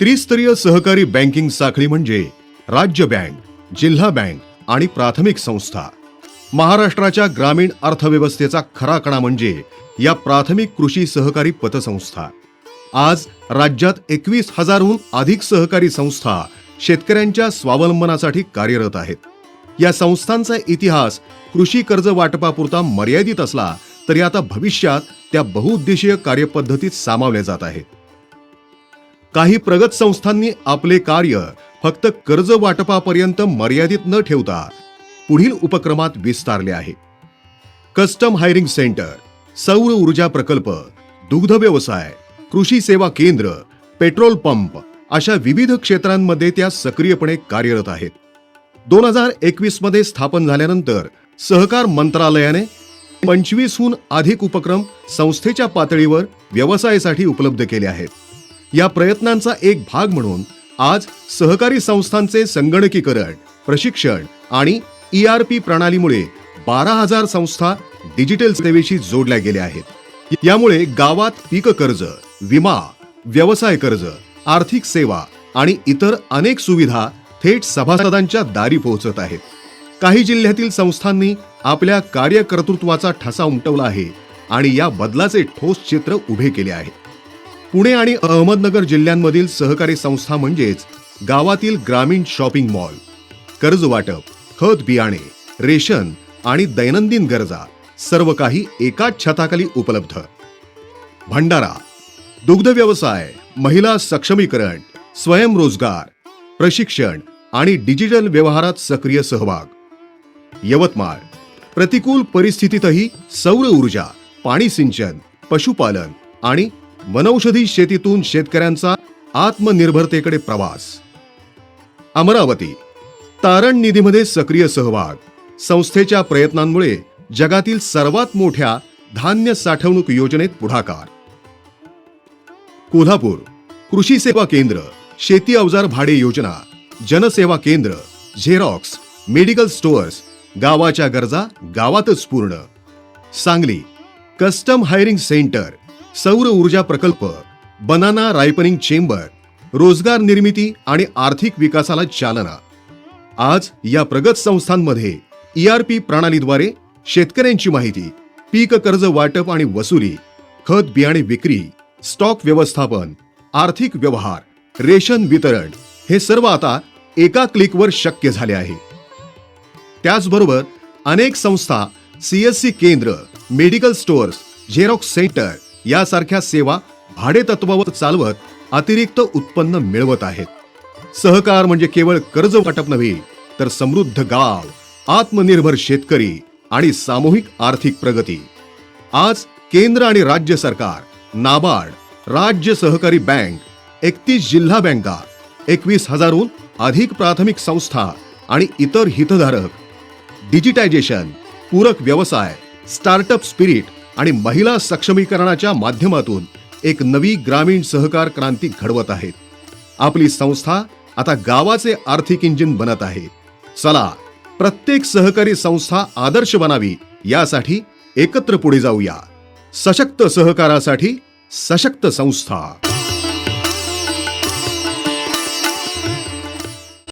त्रिस्तरीय सहकारी बँकिंग साखळी म्हणजे राज्य बँक जिल्हा बँक आणि प्राथमिक संस्था. महाराष्ट्राच्या ग्रामीण अर्थव्यवस्थेचा खरा कणा म्हणजे या प्राथमिक कृषी सहकारी पतसंस्था. आज राज्यात एकवीस हजारहून अधिक सहकारी संस्था शेतकऱ्यांच्या स्वावलंबनासाठी कार्यरत आहेत. या संस्थांचा इतिहास कृषी कर्ज वाटपापुरता मर्यादित असला तरी आता भविष्यात त्या बहुउद्देशीय कार्यपद्धतीत सामावल्या जात आहेत. काही प्रगत संस्थांनी आपले कार्य फक्त कर्ज वाटपापर्यंत मर्यादित न ठेवता पुढील उपक्रमात विस्तारले आहे. कस्टम हायरिंग सेंटर सौर ऊर्जा प्रकल्प दुग्ध व्यवसाय कृषी सेवा केंद्र पेट्रोल पंप अशा विविध क्षेत्रांमध्ये त्या सक्रियपणे कार्यरत आहेत. दोन हजार एकवीसमध्ये स्थापन झाल्यानंतर सहकार मंत्रालयाने पंचवीसहून अधिक उपक्रम संस्थेच्या पातळीवर व्यवसायासाठी उपलब्ध केले आहेत. या प्रयत्नांचा एक भाग म्हणून आज सहकारी संस्थांचे संगणकीकरण प्रशिक्षण आणि ई आर पी प्रणालीमुळे बारा हजार संस्था डिजिटल सेवेशी जोडल्या गेल्या आहेत. यामुळे गावात पीक कर्ज विमा व्यवसाय कर्ज आर्थिक सेवा आणि इतर अनेक सुविधा थेट सभासदांच्या दारी पोहोचत आहेत. काही जिल्ह्यातील संस्थांनी आपल्या कार्यकर्तृत्वाचा ठसा उमटवला आहे आणि या बदलाचे ठोस चित्र उभे केले आहे. पुणे आणि अहमदनगर जिल्ह्यांमधील सहकारी संस्था म्हणजेच गावातील ग्रामीण शॉपिंग मॉल कर्ज वाटप खत बियाणे रेशन आणि दैनंदिन गरजा सर्व काही एकाच छताखाली उपलब्ध. भंडारा दुग्ध व्यवसाय महिला सक्षमीकरण स्वयंरोजगार प्रशिक्षण आणि डिजिटल व्यवहारात सक्रिय सहभाग. यवतमाळ प्रतिकूल परिस्थितीतही सौर ऊर्जा पाणी सिंचन पशुपालन आणि वनौषधी शेतीतून शेतकऱ्यांचा आत्मनिर्भरतेकडे प्रवास. अमरावती तारण निधीमध्ये सक्रिय सहभाग. संस्थेच्या प्रयत्नांमुळे जगातील सर्वात मोठ्या धान्य साठवणूक योजनेत पुढाकार. कोल्हापूर कृषी सेवा केंद्र शेती अवजार भाडे योजना जनसेवा केंद्र झेरॉक्स मेडिकल स्टोअर्स गावाच्या गरजा गावातच पूर्ण. सांगली कस्टम हायरिंग सेंटर सौर ऊर्जा प्रकल्प बनाना रायपनिंग चेंबर रोजगार निर्मिती आणि आर्थिक विकासाला चालना. आज या प्रगत संस्थांमध्ये ईआरपी प्रणालीद्वारे शेतकऱ्यांची माहिती पीक कर्ज वाटप आणि वसुली खत बियाणे विक्री स्टॉक व्यवस्थापन आर्थिक व्यवहार रेशन वितरण हे सर्व आता एका क्लिकवर शक्य झाले आहे. त्याचबरोबर अनेक संस्था सीएससी केंद्र मेडिकल स्टोअर्स झेरॉक्स सेंटर यासारख्या सेवा भाडेतत्वावर चालवत अतिरिक्त उत्पन्न मिळवत आहेत. सहकार म्हणजे केवळ कर्ज वाटप नव्हे तर समृद्ध गाव आत्मनिर्भर शेतकरी आणि सामूहिक आर्थिक प्रगती. आज केंद्र आणि राज्य सरकार नाबार्ड राज्य सहकारी बँक एकतीस जिल्हा बँका एकवीस हजारहून अधिक प्राथमिक संस्था आणि इतर हितधारक. डिजिटायझेशन पूरक व्यवसाय स्टार्टअप स्पिरिट आणि महिला सक्षमीकरणाच्या माध्यमातून एक नवी ग्रामीण सहकार क्रांती घडवत आहेत आपली संस्था आता गावाचे आर्थिक इंजिन बनत आहे. चला प्रत्येक सहकारी संस्था आदर्श बनावी यासाठी एकत्र पुढे जाऊया. सशक्त सहकारासाठी सशक्त संस्था.